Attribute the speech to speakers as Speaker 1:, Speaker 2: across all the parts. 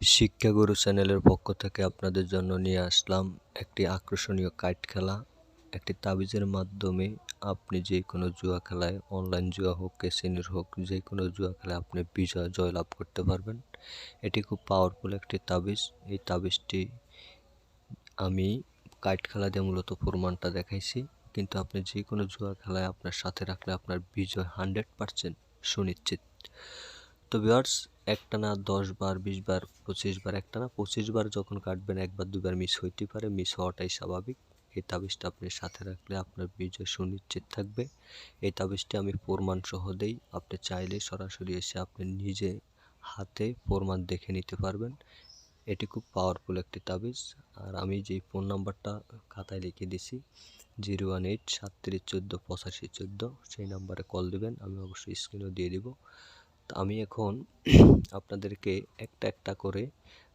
Speaker 1: শিক্ষাগুরু চ্যানেলের পক্ষ থেকে আপনাদের জন্য নিয়ে আসলাম একটি আকর্ষণীয় কাইট খেলা। একটি তাবিজের মাধ্যমে আপনি যে কোনো জুয়া খেলায়, অনলাইন জুয়া হোক কেসিনির হোক, যে কোনো জুয়া খেলায় আপনি বিজয়, জয়লাভ করতে পারবেন। এটি খুব পাওয়ারফুল একটি তাবিজ। এই তাবিজটি আমি কাইট খেলা দিয়ে মূলত প্রমাণটা দেখাইছি। কিন্তু আপনি যে কোনো জুয়া খেলায় আপনার সাথে রাখলে আপনার বিজয় হান্ড্রেড পারসেন্ট সুনিশ্চিত। তো ভিউয়ার্স একটা না দশ বার, বিশ বার, পঁচিশ বার, একটা না পঁচিশ বার যখন কাটবেন, একবার দুবার মিস হইতে পারে। মিস হওয়াটাই স্বাভাবিক। এই তাবিজটা আপনি সাথে রাখলে আপনার বিজয় সুনিশ্চিত থাকবে। এই তাবিজটি আমি প্রমাণ সহ দেই। আপনি চাইলে সরাসরি এসে আপনি নিজে হাতে প্রমাণ দেখে নিতে পারবেন। এটি খুব পাওয়ারফুল একটি তাবিজ। আর আমি যেই ফোন নাম্বারটা খাতায় লিখে দিছি জিরো ওয়ান এইট সাতত্রিশ চোদ্দ পঁচাশি চোদ্দ, সেই নাম্বারে কল দেবেন। আমি অবশ্যই স্ক্রিনও দিয়ে দিব। আমি এখন আপনাদেরকে একটা একটা করে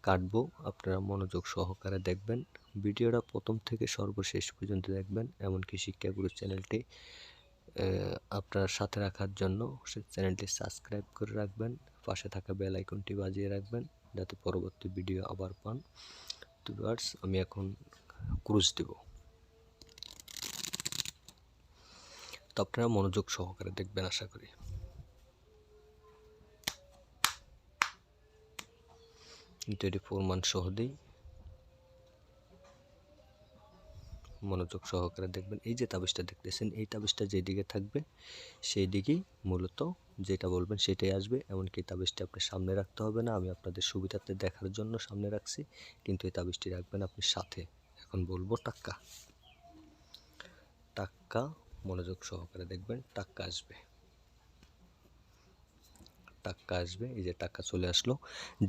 Speaker 1: কাটবো। আপনারা মনোযোগ সহকারে দেখবেন। ভিডিওটা প্রথম থেকে সর্বশেষ পর্যন্ত দেখবেন। এমনকি শিক্ষাগুরু চ্যানেলটি আপনার সাথে রাখার জন্য সেই চ্যানেলটি সাবস্ক্রাইব করে রাখবেন। পাশে থাকা বেল আইকনটি বাজিয়ে রাখবেন যাতে পরবর্তী ভিডিও আবার পান। তো ভিউয়ার্স, আমি এখন ক্রুজ দেব। তো আপনারা মনোযোগ সহকারে দেখবেন, আশা করি। কিন্তু এটি প্রমাণ সহ দিই মনোযোগ সহকারে দেখবেন। এই যে তাবিজটা দেখতেছেন, এই তাবিজটা যেদিকে থাকবে সেই দিকেই মূলত যেটা বলবেন সেটাই আসবে। এমনকি তাবিজটি আপনি সামনে রাখতে হবে না। আমি আপনাদের সুবিধাতে দেখার জন্য সামনে রাখছি। কিন্তু এই তাবিজটি রাখবেন আপনি সাথে। এখন বলব টাক্কা। টাক্কা, মনোযোগ সহকারে দেখবেন, টাক্কা আসবে। টাক্কা আসবে, এই যে টাকা চলে আসলো।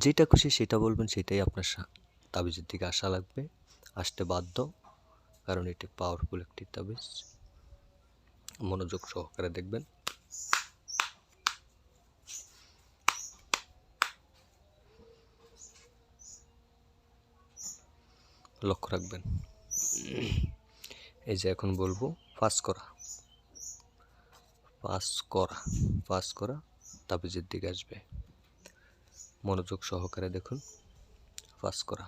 Speaker 1: যেটা খুশি সেটা বলবেন, সেটাই আপনার তাবিজের দিকে আসা লাগবে। আসতে বাধ্য, কারণ এটি পাওয়ারফুল একটি তাবিজ। মনোযোগ সহকারে দেখবেন। লক্ষ্য রাখবেন। এই যে এখন বলব পাস করা। পাস করা পাস করা। তাবিজের দিকে আসবে। মনোযোগ সহকারে দেখুন। পাস করা,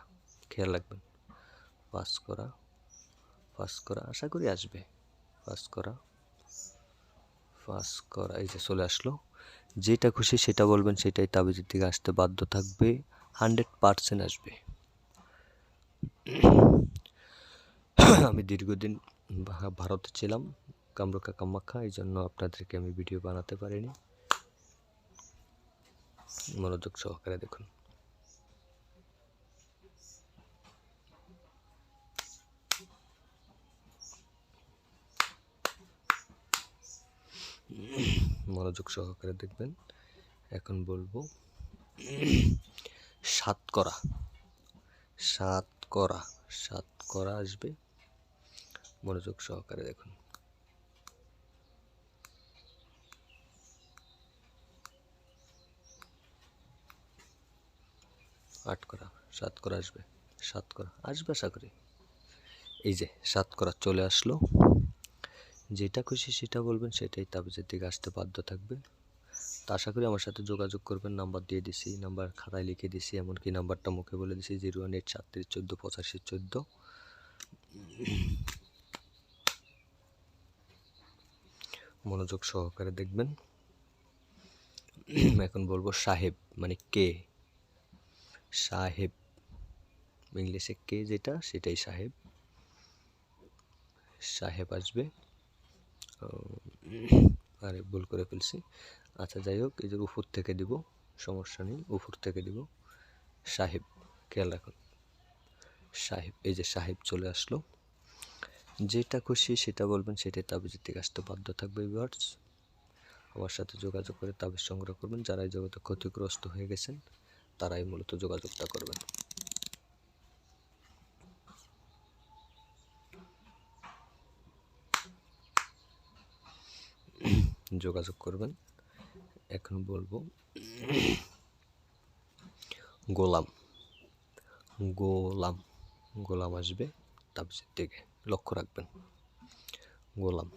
Speaker 1: খেয়াল রাখবেন। পাস করা পাস করা, আশা করি আসবে। পাস করা পাস করা, এই যে চলে আসলো। যেটা খুশি সেটা বলবেন, সেটাই তাবিজের দিকে আসতে বাধ্য থাকবে। হান্ড্রেড পারসেন্ট আসবে। আমি দীর্ঘদিন ভারতে ছিলাম কামরুকা কামাখ্যা, এই জন্য আপনাদেরকে আমি ভিডিও বানাতে পারিনি। মনোযোগ সহকারে দেখুন। মনোযোগ সহকারে দেখবেন। এখন বলব, সাত করা। সাত করা সাত করা আসবে। মনোযোগ সহকারে দেখুন। আট করা, সাত করা আসবে। সাত করা আসবে আশা করি। এই যে সাত করা চলে আসলো। যেটা খুশি সেটা বলবেন, সেটাই তাবিজের দিকে আসতে বাধ্য থাকবে। তা আশা করি আমার সাথে যোগাযোগ করবেন, নাম্বার দিয়ে দিছি, নাম্বার খাতায় লিখে দিছি, এমনকি নাম্বারটা মুখে বলে দিছি, জিরো ওয়ান এইট সাতত্রিশ চোদ্দ পঁচাশি চোদ্দ। মনোযোগ সহকারে দেখবেন। এখন বলব সাহেব মানে কে? সাহেব। ইংলিশে কে যেটা, সেটাই সাহেব। সাহেব আসবে। আরে ভুল করে ফেলছি। আচ্ছা যাই হোক, এই যে উপর থেকে দিব, সমস্যা নেই উপর থেকে দিব। সাহেব, খেয়াল রাখুন। সাহেব, এই যে সাহেব চলে আসলো। যেটা খুশি সেটা বলবেন, সেটাই তাবিজের থেকে আসতে বাধ্য থাকবে ভিউয়ার্স আমার সাথে যোগাযোগ করে তাবিজ সংগ্রহ করবেন। যারা এই জগতে ক্ষতিগ্রস্ত হয়ে গেছেন তারাই মূলত যোগাযোগটা করবেন। যোগাযোগ করবেন। এখন বলব, গোলাম গোলাম গোলাম আসবে তাবিজের দিকে লক্ষ্য রাখবেন। গোলাম,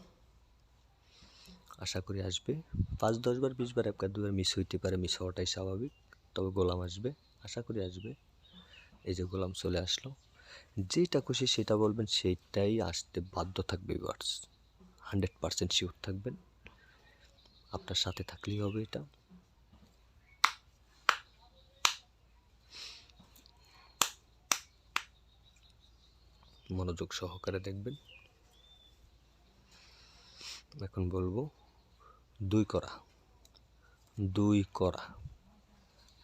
Speaker 1: আশা করি আসবে। পাঁচ, দশ বার, বিশ বার একবার দুবার মিস হইতে পারে মিস হওয়াটাই স্বাভাবিক। তবে গোলাম আসবে, আশা করি আসবে। এই যে গোলাম চলে আসলো। যেটা খুশি সেটা বলবেন সেইটাই আসতে বাধ্য থাকবে ভিউয়ার্স হান্ড্রেড পার্সেন্ট শিওর থাকবেন। আপনার সাথে থাকলেই হবে এটা। মনোযোগ সহকারে দেখবেন। এখন বলব, দুই করা। দুই করা।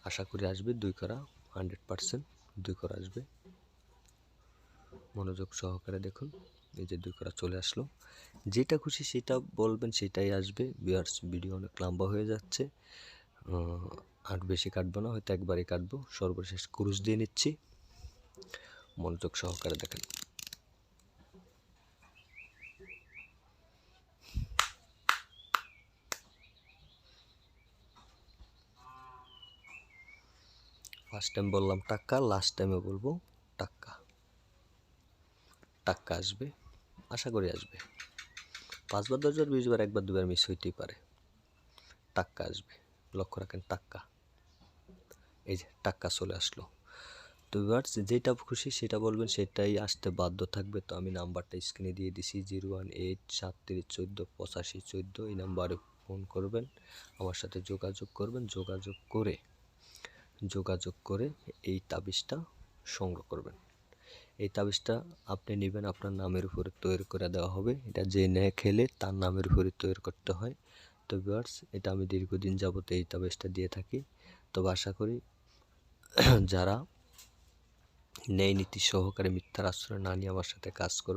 Speaker 1: আশা করি আসবে, দুই করা হান্ড্রেড পার্সেন্ট দুই করা আসবে। মনোযোগ সহকারে দেখুন, এই যে দুই করা চলে আসলো। যেটা খুশি সেটা বলবেন, সেটাই আসবে। বিয়ার্স ভিডিও অনেক লম্বা হয়ে যাচ্ছে। আর বেশি কাটবো না, হয়তো একবারই কাটবো। সর্বশেষ ক্রুশ দিয়ে নিচ্ছি। মনোযোগ সহকারে দেখেন। ফার্স্ট টাইম বললাম টাকা লাস্ট টাইমে বলব টাকা টাকা আসবে, আশা করি আসবে। পাঁচবার, দশবার, বিশবার, একবার, দুবার মিস হইতেই পারে। টাক্কা আসবে, লক্ষ্য রাখেন টাক্কা। এই যে টাক্কা চলে আসলো। তো ভিউয়ার্স যেটা খুশি সেটা বলবেন, সেটাই আসতে বাধ্য থাকবে। তো আমি নাম্বারটা স্ক্রিনে দিয়ে দিছি জিরো ওয়ান এইট সাতত্রিশ চোদ্দ, পঁচাশি, চোদ্দ। এই নাম্বারে ফোন করবেন, আমার সাথে যোগাযোগ করবেন। যোগাযোগ করে যোগাযোগ করে এই তাবিজটা সংগ্রহ করবেন। এই তাবিজটা আপনি নেবেন, আপনার নামের উপরে তৈরি করে দেওয়া হবে। এটা যে নেয় খেলে তার নামের উপরে তৈরি করতে হয়। তো ভিউয়ার্স, এটা আমি দীর্ঘদিন যাবত এই তাবিজটা দিয়ে থাকি। তবে আশা করি যারা ন্যায় নীতি সহকারে মিথ্যার আশ্রয় না নিয়ে আমার সাথে কাজ করবে